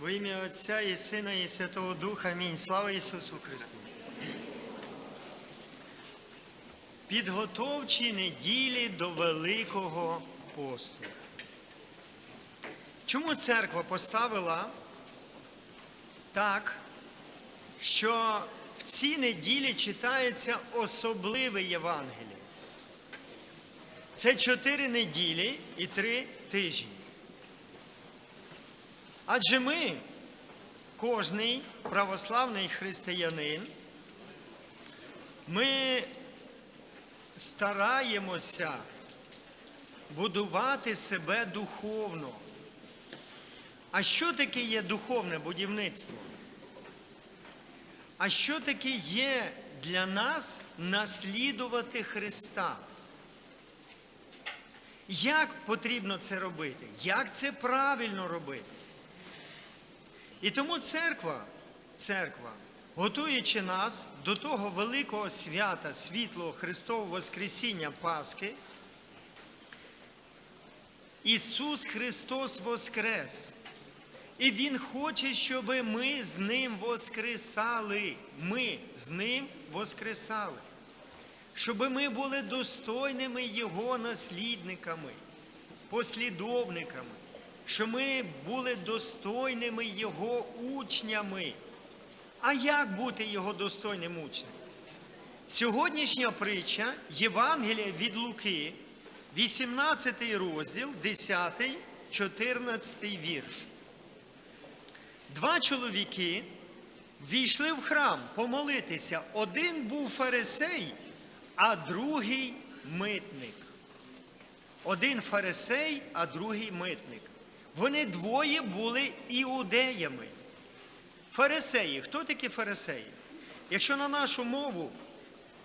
Во ім'я Отця і Сина, і Святого Духа. Амінь. Слава Ісусу Христу. Підготовчі неділі до Великого посту. Чому церква поставила так, що в ці неділі читається особливе Євангеліє? Це чотири неділі і три тижні. Адже ми, кожний православний християнин, ми стараємося будувати себе духовно. А що таке є духовне будівництво? А що таке є для нас наслідувати Христа? Як потрібно це робити? Як це правильно робити? І тому церква, церква, готуючи нас до того великого свята, світлого Христового Воскресіння Пасхи, Ісус Христос Воскрес. І Він хоче, щоб ми з Ним воскресали. Ми з Ним воскресали. Щоб ми були достойними Його наслідниками, послідовниками що ми були достойними Його учнями. А як бути Його достойним учнем? Сьогоднішня притча Євангелія від Луки, 18 розділ, 10, 14 вірш. Два чоловіки війшли в храм помолитися. Один був фарисей, а другий митник. Один фарисей, а другий митник. Вони двоє були іудеями. Фарисеї. Хто такі фарисеї? Якщо на нашу мову,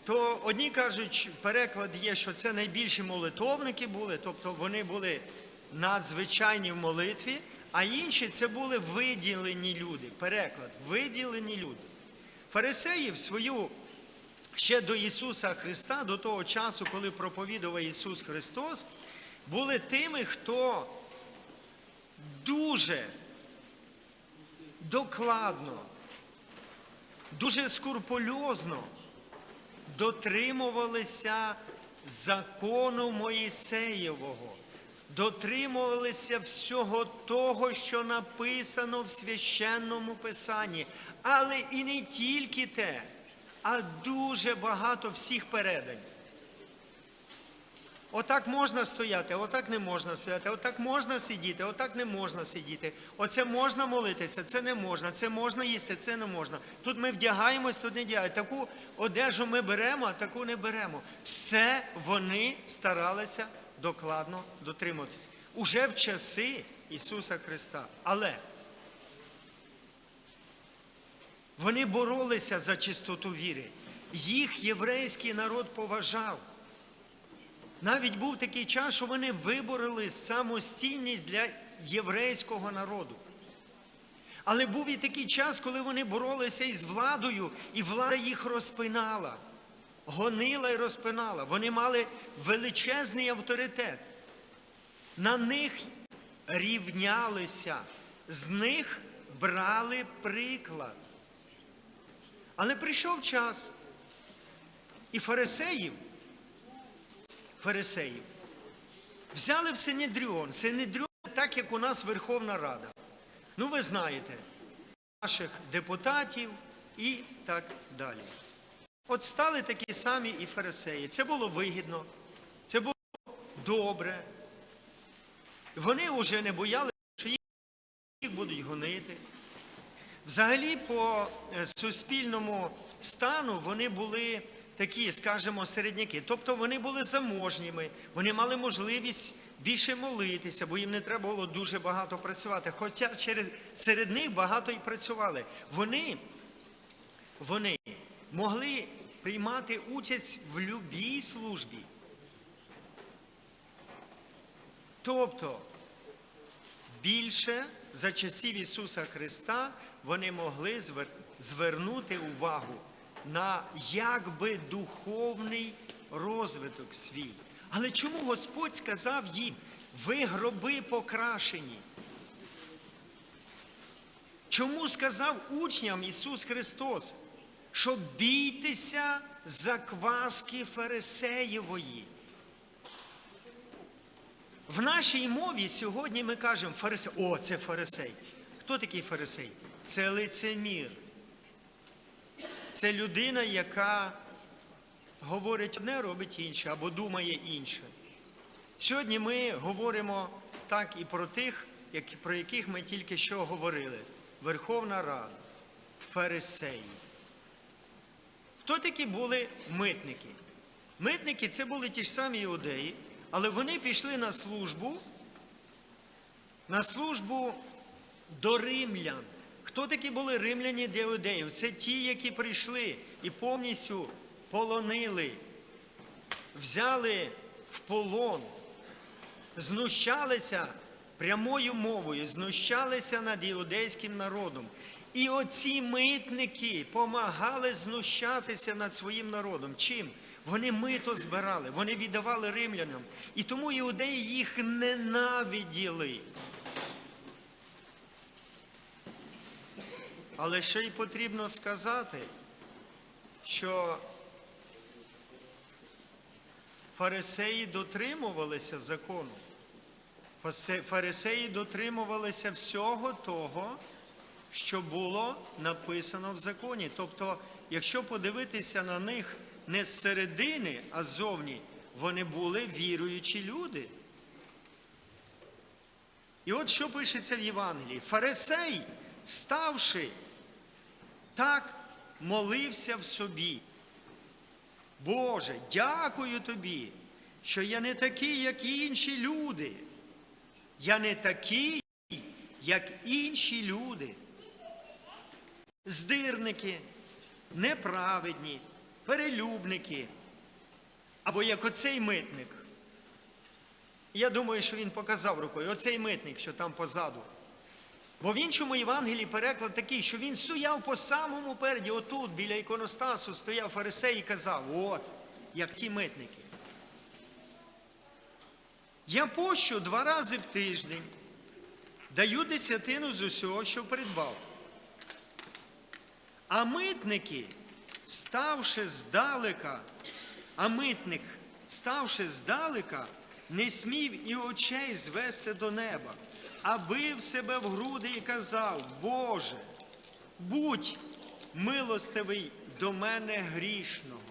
то одні кажуть, переклад є, що це найбільші молитовники були, тобто вони були надзвичайні в молитві, а інші це були виділені люди. Переклад, виділені люди. Фарисеї в свою ще до Ісуса Христа, до того часу, коли проповідував Ісус Христос, були тими, хто дуже докладно, дуже скурпульозно дотримувалися закону Моїсеєвого, дотримувалися всього того, що написано в священному Писанні, але і не тільки те, а дуже багато всіх передань. Отак можна стояти, отак не можна стояти, отак можна сидіти, отак не можна сидіти. Оце можна молитися, це не можна, це можна їсти, це не можна. Тут ми вдягаємось, тут не вдягаємо. Таку одежу ми беремо, а таку не беремо. Все вони старалися докладно дотримуватися. Уже в часи Ісуса Христа. Але вони боролися за чистоту віри. Їх єврейський народ поважав. Навіть був такий час, що вони вибороли самостійність для єврейського народу. Але був і такий час, коли вони боролися із владою, і влада їх розпинала, гонила і розпинала. Вони мали величезний авторитет. На них рівнялися, з них брали приклад. Але прийшов час, і фарисеїв фарисеїв. Взяли в Синедріон. Синедріон так, як у нас Верховна Рада. Ну, ви знаєте, наших депутатів і так далі. От стали такі самі і фарисеї. Це було вигідно, це було добре. Вони вже не боялися, що їх будуть гонити. Взагалі, по суспільному стану вони були такі, скажімо, середняки. Тобто вони були заможніми, вони мали можливість більше молитися, бо їм не треба було дуже багато працювати. Хоча через, серед них багато і працювали. Вони, вони могли приймати участь в любій службі. Тобто більше за часів Ісуса Христа вони могли звернути увагу на якби духовний розвиток свій. Але чому Господь сказав їм, ви гроби покрашені? Чому сказав учням Ісус Христос, що бійтеся закваски фарисеєвої? В нашій мові сьогодні ми кажемо фарисей. О, це фарисей. Хто такий фарисей? Це лицемір. Це людина, яка говорить одне, робить інше, або думає інше. Сьогодні ми говоримо так і про тих, про яких ми тільки що говорили. Верховна Рада, фарисеї. Хто такі були митники? Митники це були ті ж самі іудеї, але вони пішли на службу, на службу до римлян. Хто такі були римляні для іудеїв? Це ті, які прийшли і повністю полонили, взяли в полон, знущалися прямою мовою, знущалися над іудейським народом. І оці митники помагали знущатися над своїм народом. Чим? Вони мито збирали, вони віддавали римлянам. І тому іудеї їх ненавиділи. Але ще й потрібно сказати, що фарисеї дотримувалися закону. Фарисеї дотримувалися всього того, що було написано в законі. Тобто, якщо подивитися на них не з середини, а ззовні, вони були віруючі люди. І от що пишеться в Євангелії. Фарисей, ставши, так молився в собі. Боже, дякую тобі, що я не такий, як інші люди. Я не такий, як інші люди. Здирники, неправедні, перелюбники. Або як оцей митник. Я думаю, що він показав рукою, оцей митник, що там позаду. Бо в іншому Євангелії переклад такий, що він стояв по самому переді, отут, біля іконостасу, стояв фарисей і казав, от, як ті митники. Я пощу два рази в тиждень, даю десятину з усього, що придбав. А митники, ставши здалека, а митник, ставши здалека, не смів і очей звести до неба, а бив себе в груди і казав: Боже, будь милостивий до мене грішного.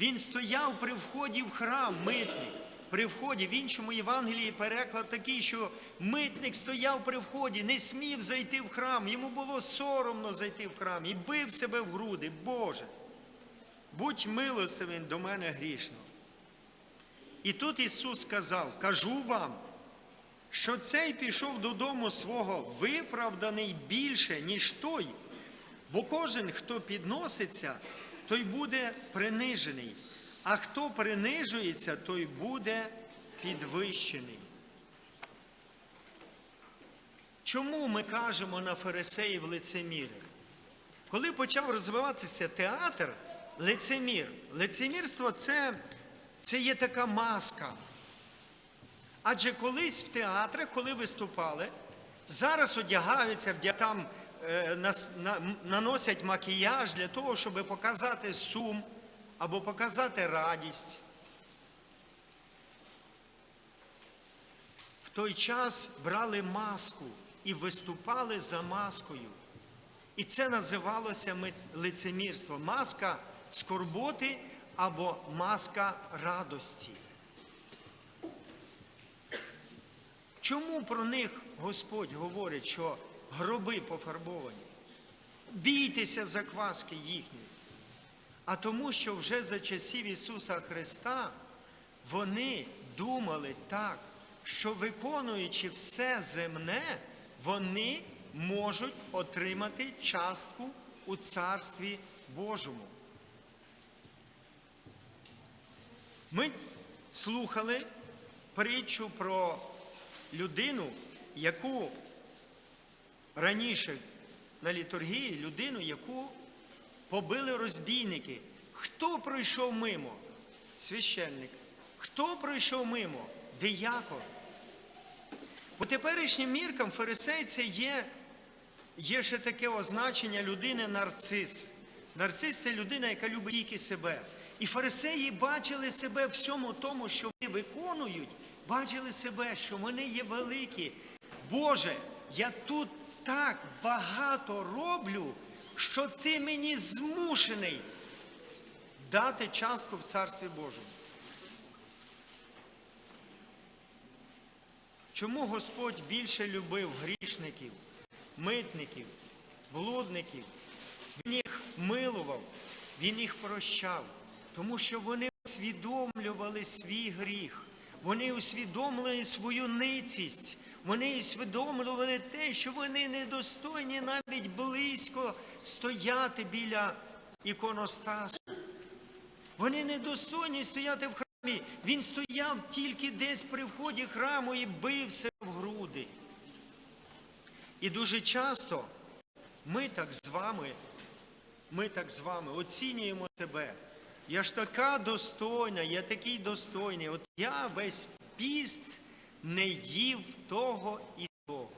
Він стояв при вході в храм, митник. При вході в іншому Євангелії переклад такий, що митник стояв при вході, не смів зайти в храм. Йому було соромно зайти в храм і бив себе в груди. Боже, будь милостивим до мене грішного. І тут Ісус сказав: кажу вам, що цей пішов додому свого виправданий більше, ніж той, бо кожен, хто підноситься, той буде принижений, а хто принижується, той буде підвищений. Чому ми кажемо на фарисеїв лицеміри? Коли почав розвиватися театр, лицемір, лицемірство це, це є така маска. Адже колись в театрах, коли виступали, зараз одягаються, там е, наносять макіяж для того, щоб показати сум або показати радість. В той час брали маску і виступали за маскою. І це називалося лицемірство. Маска скорботи або маска радості. Чому про них Господь говорить, що гроби пофарбовані? Бійтеся закваски їхньої. А тому, що вже за часів Ісуса Христа вони думали так, що виконуючи все земне, вони можуть отримати частку у Царстві Божому. Ми слухали притчу про людину, яку раніше на літургії, людину, яку побили розбійники. Хто пройшов мимо? Священник. Хто пройшов мимо? Диякон. По теперішнім міркам фарисей це є є ще таке означення людини нарцис. Нарцис це людина, яка любить тільки себе. І фарисеї бачили себе всьому тому, що вони виконують, бачили себе, що вони є великі. Боже, я тут так багато роблю, що ти мені змушений дати частку в Царстві Божому. Чому Господь більше любив грішників, митників, блудників? Він їх милував, Він їх прощав, тому що вони усвідомлювали свій гріх, вони усвідомлювали свою ницість, вони усвідомлювали те, що вони недостойні навіть близько стояти біля іконостасу. Вони недостойні стояти в храмі. Він стояв тільки десь при вході храму і бився в груди. І дуже часто ми так з вами, ми так з вами оцінюємо себе. Я ж така достойна, я такий достойний. От я весь піст не їв того і того.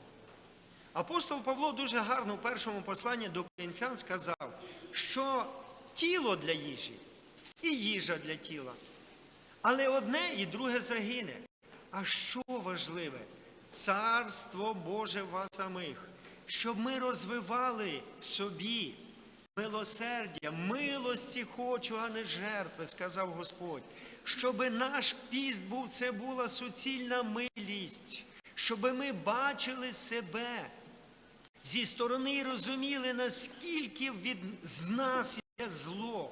Апостол Павло дуже гарно в першому посланні до Коринфян сказав, що тіло для їжі і їжа для тіла. Але одне і друге загине. А що важливе? Царство Боже вас самих, щоб ми розвивали в собі милосердя, милості хочу, а не жертви, сказав Господь. Щоби наш піст був, це була суцільна милість, щоби ми бачили себе зі сторони і розуміли, наскільки від з нас є зло.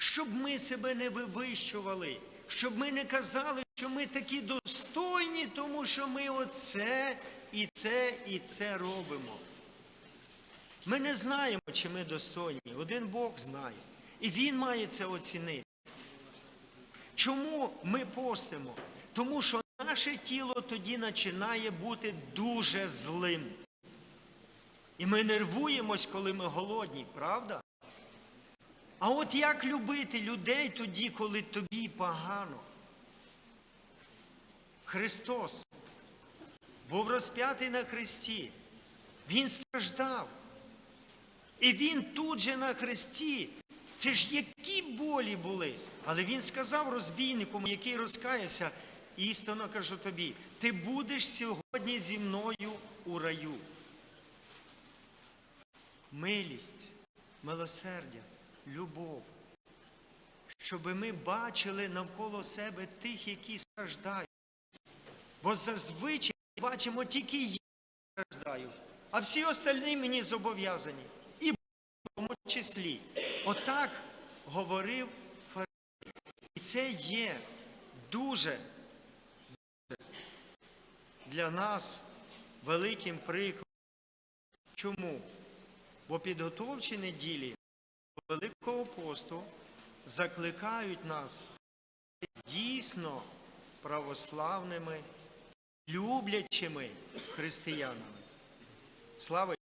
щоб ми себе не вивищували, щоб ми не казали, що ми такі достойні, тому що ми оце і це і це робимо. Ми не знаємо, чи ми достойні. Один Бог знає. І Він має це оцінити. Чому ми постимо? Тому що наше тіло тоді починає бути дуже злим. І ми нервуємось, коли ми голодні, правда? А от як любити людей тоді, коли тобі погано? Христос був розп'ятий на хресті. Він страждав. І Він тут же на хресті. Це ж які болі були. Але він сказав розбійнику, який розкаявся, істинно кажу тобі, ти будеш сьогодні зі мною у раю. Милість, милосердя любов, щоб ми бачили навколо себе тих, які страждають. Бо зазвичай бачимо тільки я страждаю, а всі остальні мені зобов'язані. Тому числі. Отак говорив Фарисей. І це є дуже, дуже для нас великим прикладом. Чому? Бо підготовчі неділі Великого посту закликають нас дійсно православними, люблячими християнами. Слава